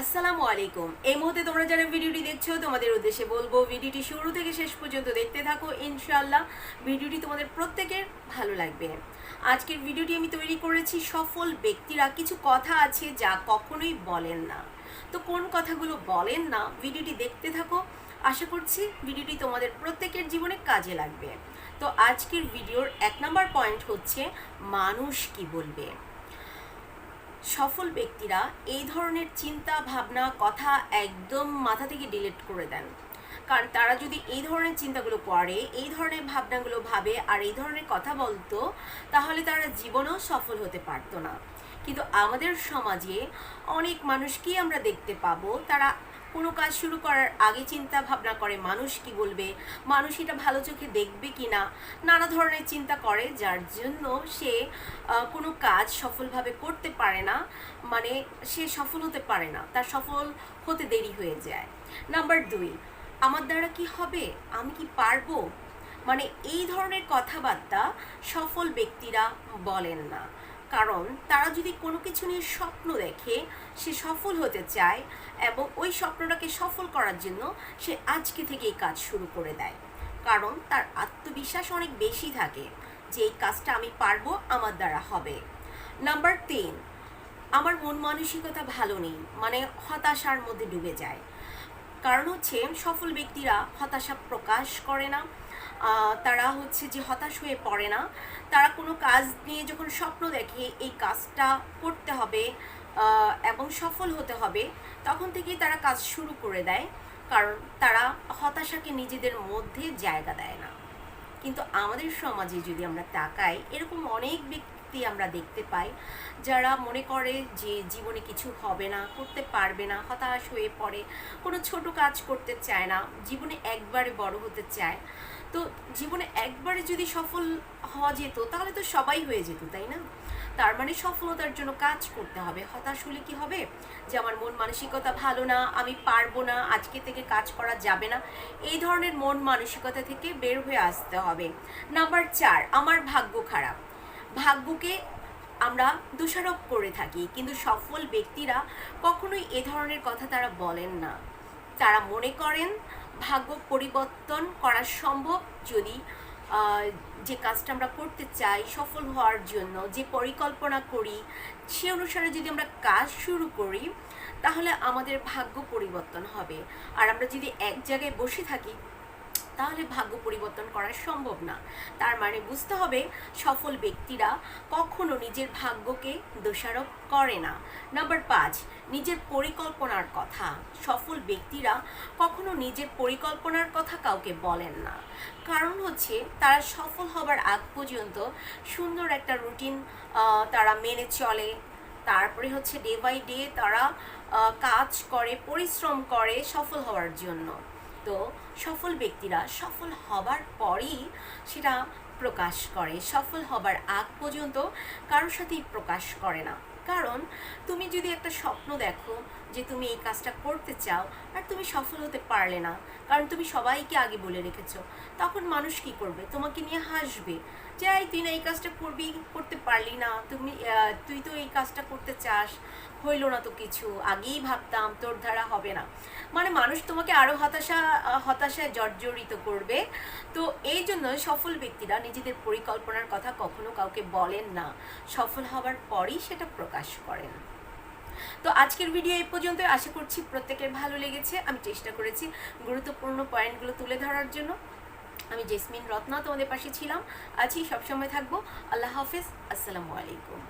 আসসালামু আলাইকুম। এই মুহূর্তে তোমরা যারা ভিডিওটি দেখছ, তোমাদের উদ্দেশ্যে বলব, ভিডিওটি শুরু থেকে শেষ পর্যন্ত দেখতে থাকো, ইনশাআল্লাহ। ভিডিওটি তোমাদের প্রত্যেকের ভালো লাগবে। আজকের ভিডিওটি আমি তৈরি করেছি সফল ব্যক্তিরা। কিছু কথা আছে যা কখনোই বলেন না। তো কোন কথাগুলো বলেন না, ভিডিওটি দেখতে থাকো। আশা করছি ভিডিওটি তোমাদের প্রত্যেকের জীবনে কাজে লাগবে। তো আজকের ভিডিওর এক নম্বর পয়েন্ট হচ্ছে, মানুষ কি বলবে? সফল ব্যক্তিরা এই ধরনের চিন্তা, ভাবনা, কথা একদম মাথা থেকে ডিলিট করে দেন। কারণ তারা যদি এই ধরনের চিন্তাগুলো করে, এই ধরনের ভাবনাগুলো ভাবে আর এই ধরনের কথা বলতো, তাহলে তারা জীবনেও সফল হতে পারতো না। কিন্তু আমাদের সমাজে অনেক মানুষকেই আমরা দেখতে পাবো, তারা কোনো কাজ শুরু করার আগে চিন্তা ভাবনা করে মানুষ কি বলবে? মানুষ এটা ভালো চোখে দেখবে কি না? নানা ধরনের চিন্তা করে, যার জন্য সে কোনো কাজ সফলভাবে করতে পারে না মানে সে সফল হতে পারে না, তার সফল হতে দেরি হয়ে যায়। নাম্বার দুই, আমার দ্বারা কি হবে? আমি কি পারব? মানে এই ধরনের কথাবার্তা সফল ব্যক্তিরা বলেন না। কারণ তারা যদি কোনো কিছু নিয়ে স্বপ্ন দেখে সে সফল হতে চায় এবং ওই স্বপ্নটাকে সফল করার জন্য সে আজকে থেকেই কাজ শুরু করে দেয়। কারণ তার আত্মবিশ্বাস অনেক বেশি থাকে যে এই কাজটা আমি পারব, আমার দ্বারা হবে। নাম্বার তিন, আমার মন মানসিকতা ভালো নেই মানে হতাশার মধ্যে ডুবে যায়। কারণ হচ্ছে সফল ব্যক্তিরা হতাশা প্রকাশ করে না। তারা হচ্ছে যে হতাশ হয়ে পড়ে না। তারা কোনো কাজ নিয়ে যখন স্বপ্ন দেখে এই কাজটা করতে হবে এবং সফল হতে হবে, তখন থেকেই তারা কাজ শুরু করে দেয়। কারণ তারা হতাশাকে নিজেদের মধ্যে জায়গা দেয় না। কিন্তু আমাদের সমাজে যদি আমরা তাকাই, এরকম অনেক ব্যক্তি আমরা দেখতে পাই। যারা মনে করে যে জীবনে কিছু হবে না, করতে পারবে না, হতাশ হয়ে পড়ে, কোনো ছোট কাজ করতে চায় না, জীবনে একবারে বড় হতে চায়। তো জীবনে একবারে যদি সফল হওয়া যেত, তাহলে তো সবাই হয়ে যেত, তাই না? তার মানে সফলতার জন্য কাজ করতে হবে। হতাশ হলে কি হবে? যে আমার মন মানসিকতা ভালো না, আমি পারব না, আজকে থেকে কাজ করা যাবে না। এই ধরনের মন মানসিকতা থেকে বের হয়ে আসতে হবে। নাম্বার চার, আমার ভাগ্য খারাপ। ভাগ্যকে আমরা দোষারোপ করে থাকি। কিন্তু সফল ব্যক্তিরা কখনোই এ ধরনের কথা তারা বলেন না। তারা মনে করেন, ভাগ্য পরিবর্তন করা সম্ভব যদি যে কাজটা আমরা করতে চাই সফল হওয়ার জন্য, যে পরিকল্পনা করি, সে অনুসারে যদি আমরা কাজ শুরু করি, তাহলে আমাদের ভাগ্য পরিবর্তন হবে। আর আমরা যদি এক জায়গায় বসে থাকি তাহলে ভাগ্য পরিবর্তন করা সম্ভব না। তার মানে বুঝতে হবে, সফল ব্যক্তিরা কখনো নিজের ভাগ্যকে দোষারোপ করে না। নাম্বার পাঁচ, নিজের পরিকল্পনার কথা। সফল ব্যক্তিরা কখনো নিজের পরিকল্পনার কথা কাউকে বলেন না। কারণ হচ্ছে, তারা সফল হবার আগ পর্যন্ত সুন্দর একটা রুটিন তারা মেনে চলে। তারপরে হচ্ছে ডে বাই ডে তারা কাজ করে, পরিশ্রম করে সফল হওয়ার জন্য। সফল ব্যক্তিরা সফল হবার পরই সেটা প্রকাশ করে। সফল হবার আগ পর্যন্ত কারোর সাথেই প্রকাশ করে না। কারণ তুমি যদি একটা স্বপ্ন দেখো যে তুমি এই কাজটা করতে চাও আর তুমি সফল হতে পারলে না, কারণ তুমি সবাইকে আগে বলে রেখেছো, তখন মানুষ কি করবে? তোমাকে নিয়ে হাসবে যে এই তুই না এই কাজটা করবি, করতে পারলি না, তুমি তুই তো এই কাজটা করতে চাস, হইল না তো কিছু, আগেই ভাবতাম তোর দ্বারা হবে না। মানে মানুষ তোমাকে আরও হতাশা হতাশায় জর্জরিত করবে। তো এই জন্য সফল ব্যক্তিরা নিজেদের পরিকল্পনার কথা কখনো কাউকে বলেন না। সফল হওয়ার পরই সেটা প্রকাশ করেন। তো আজকের ভিডিও এই পর্যন্ত আশা করছি প্রত্যেকের ভালো লেগেছে। আমি চেষ্টা করেছি গুরুত্বপূর্ণ পয়েন্টগুলো তুলে ধরার জন্য। আমি জেসমিন রত্না তোমাদের পাশে ছিলাম। আছি, সবসময় থাকব। আল্লাহ হাফিজ। আসসালামু আলাইকুম।